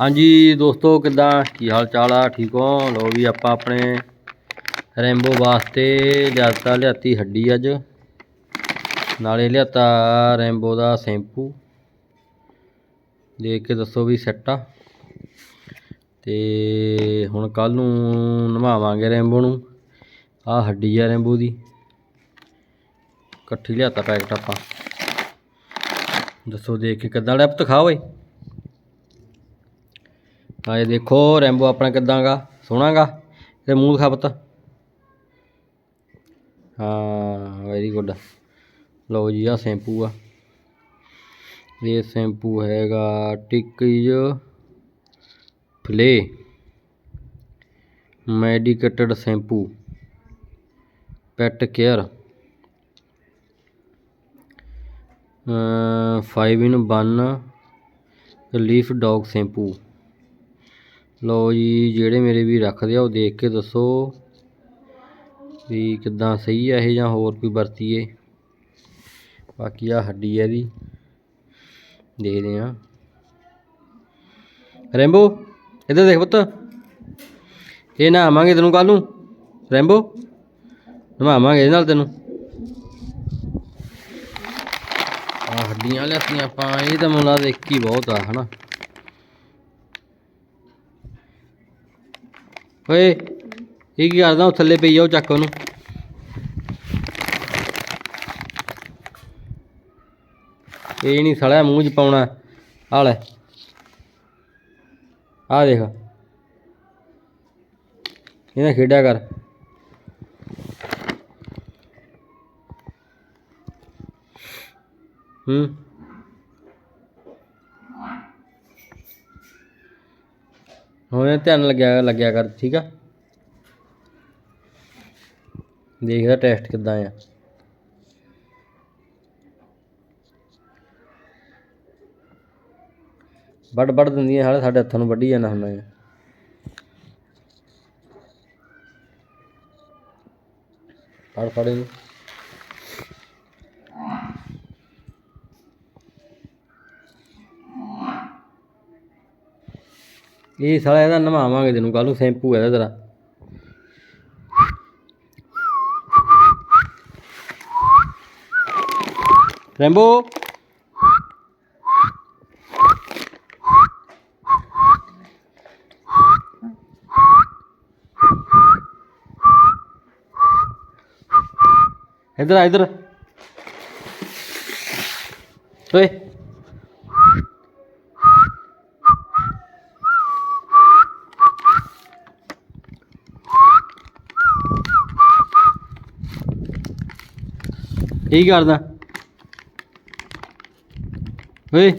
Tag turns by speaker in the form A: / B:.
A: ਹਾਂਜੀ ਦੋਸਤੋ, ਕਿੱਦਾਂ? ਕੀ ਹਾਲ ਚਾਲ ਆ? ਠੀਕ ਹੋ? ਲੋ ਵੀ ਆਪਾਂ ਆਪਣੇ ਰੈਂਬੋ ਵਾਸਤੇ ਲਿਆਤਾ, ਲਿਆਤੀ ਹੱਡੀ ਅੱਜ। ਨਾਲੇ ਲਿਆਤਾ ਰੈਂਬੋ ਦਾ ਸ਼ੈਂਪੂ। ਦੇਖ ਕੇ ਦੱਸੋ ਵੀ ਸੈੱਟ ਆ। ਤੇ ਹੁਣ ਕੱਲ ਨੂੰ ਨਵਾਵਾਂਗੇ ਰੈਂਬੋ ਨੂੰ। ਆ ਹੱਡੀ ਆ ਰੈਂਬੋ ਦੀ। ਇਕੱਠੀ ਲਿਆਤਾ ਪੈਕਟ ਆਪਾਂ। ਦੱਸੋ ਦੇਖ ਕੇ ਕਿੱਦਾਂ? ਲਿਆ ਪੁੱਤ ਖਾ ਓਏ ਹਾਂ ਇਹ ਦੇਖੋ, ਰੈਂਬੋ ਆਪਣਾ ਕਿੱਦਾਂ ਗਾ? ਸੋਹਣਾ ਗਾ? ਤੇ ਮੂੰਹ ਦਿਖਾ ਪੁੱਤ। ਹਾਂ ਵੈਰੀ ਗੁੱਡ ਲਓ ਜੀ ਆ ਸ਼ੈਂਪੂ ਆ। ਇਹ ਸ਼ੈਂਪੂ ਹੈਗਾ ticks flea medicated shampoo pet care 5 in 1 leaf dog shampoo ਲਓ ਜੀ, ਜਿਹੜੇ ਮੇਰੇ ਵੀ ਰੱਖਦੇ ਆ, ਉਹ ਦੇਖ ਕੇ ਦੱਸੋ ਵੀ ਕਿੱਦਾਂ ਸਹੀ ਆ ਇਹ ਜਾਂ ਹੋਰ ਕੋਈ ਵਰਤੀਏ। ਬਾਕੀ ਆ ਹੱਡੀ ਹੈ ਇਹਦੀ। ਦੇਖਦੇ ਆ ਰੈਂਬੋ, ਇੱਧਰ ਦੇਖ ਪੁੱਤ। ਇਹ ਨਹਾਵਾਂਗੇ ਤੈਨੂੰ ਕੱਲ ਨੂੰ। ਰੈਂਬੋ, ਨਹਾਵਾਂਗੇ ਇਹਦੇ ਨਾਲ ਤੈਨੂੰ। ਆ ਹੱਡੀਆਂ ਲਿਆਤੀਆਂ ਆਪਾਂ, ਇਹ ਤਾਂ ਮੁਲਾ ਦੇਖ ਹੀ ਬਹੁਤ ਆ, ਹਨਾ। ਓਏ, ਇਹ ਕੀ ਕਰਦਾ? ਉਹ ਥੱਲੇ ਪਈ ਜਾ ਚੱਕ ਉਹਨੂੰ। ਇਹ ਨਹੀਂ ਸੜਿਆ, ਮੂੰਹ 'ਚ ਪਾਉਣਾ। ਆ ਲੈ। ਆ ਦੇਖ। ਇਹਨਾਂ ਖੇਡਿਆ ਕਰ। ਹੂੰ। ਹੁਣ ਧਿਆਨ ਲੱਗਿਆ ਲੱਗਿਆ ਕਰ, ਠੀਕ ਆ? ਦੇਖਦਾ ਟੈਸਟ ਕਿੱਦਾਂ ਆ। ਵੱਡ ਵੱਡ ਦਿੰਦੀਆਂ ਹਾਲੇ ਸਾਡੇ ਹੱਥਾਂ ਨੂੰ ਵੱਢੀ ਜਾਣਾ ਹੁੰਦਾ ਹੈ ਫੜ ਫੜ ਇਹਨੂੰ। ਇਹ ਸਾਲਾ ਇਹਦਾ ਨਵਾਵਾਂਗੇ ਤੈਨੂੰ ਕੱਲ ਨੂੰ ਸ਼ੈਂਪੂ ਹੈ ਇਹਦਾ ਤੇਰਾ। ਰੈਂਬੋ ਇੱਧਰ ਆ, ਇੱਧਰ। ਓਏ। ਕੀ ਕਰਦਾ। ਓਏ।